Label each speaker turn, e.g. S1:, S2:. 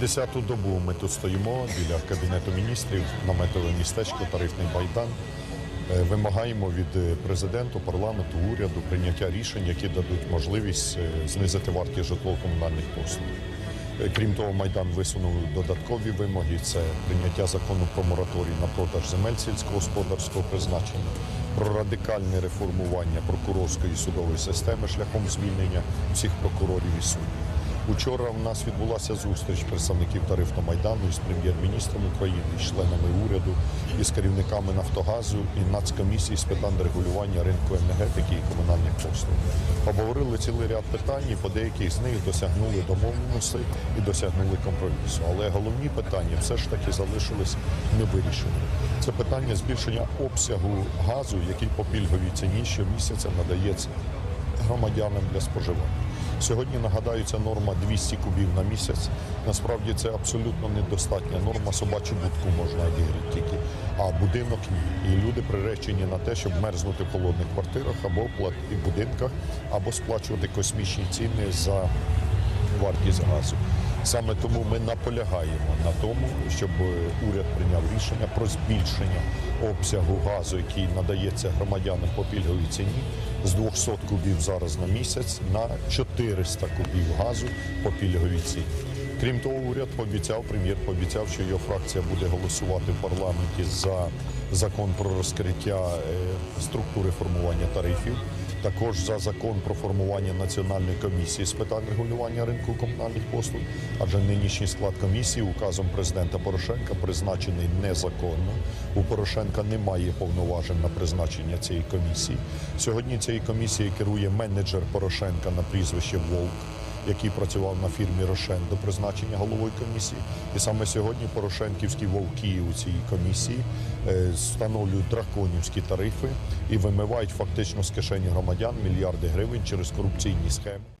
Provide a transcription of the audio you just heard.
S1: Десяту добу ми тут стоїмо біля кабінету міністрів, наметове містечко, тарифний байдан. Е, Вимагаємо від е, президенту, парламенту, уряду прийняття рішень, які дадуть можливість е, знизити вартість житлово-комунальних послуг. Крім того, майдан висунув додаткові вимоги: це прийняття закону про мораторій на продаж земель сільськогосподарського призначення, про радикальне реформування прокурорської і судової системи шляхом звільнення всіх прокурорів і суддів. Учора в нас відбулася зустріч представників тарифного майдану із прем'єр-міністром України, із членами уряду, із керівниками Нафтогазу і Нацкомісії з питань регулювання ринку енергетики і комунальних послуг. Обговорили цілий ряд питань, і по деяких з них досягнули домовленостей і досягнули компромісу. Але головні питання все ж таки залишились невирішеними. Це питання збільшення обсягу газу, який по пільговій ціні щомісяця надається громадянам для споживання. Сьогодні нагадаються норма 200 кубів на місяць. Насправді це абсолютно недостатня норма. Собачу будку можна обігріти тільки, а будинок ні. І люди приречені на те, щоб мерзнути в холодних квартирах або в будинках, або сплачувати космічні ціни за вартість газу. Саме тому ми наполягаємо на тому, щоб уряд прийняв рішення про збільшення обсягу газу, який надається громадянам по пільговій ціні, з 200 кубів зараз на місяць на 400 кубів газу по пільговій ціні. Крім того, уряд пообіцяв, прем'єр пообіцяв, що його фракція буде голосувати в парламенті за закон про розкриття е, структури формування тарифів також за закон про формування національної комісії з питань регулювання ринку комунальних послуг, адже нинішній склад комісії указом президента Порошенка призначений незаконно. У Порошенка немає повноважень на призначення цієї комісії. Сьогодні цією комісією керує менеджер Порошенка на прізвище Вовк. Який працював на фірмі Рошен до призначення головою комісії, і саме сьогодні Порошенківські вовки у цій комісії е, встановлюють драконівські тарифи і вимивають фактично з кишені громадян мільярди гривень через корупційні схеми.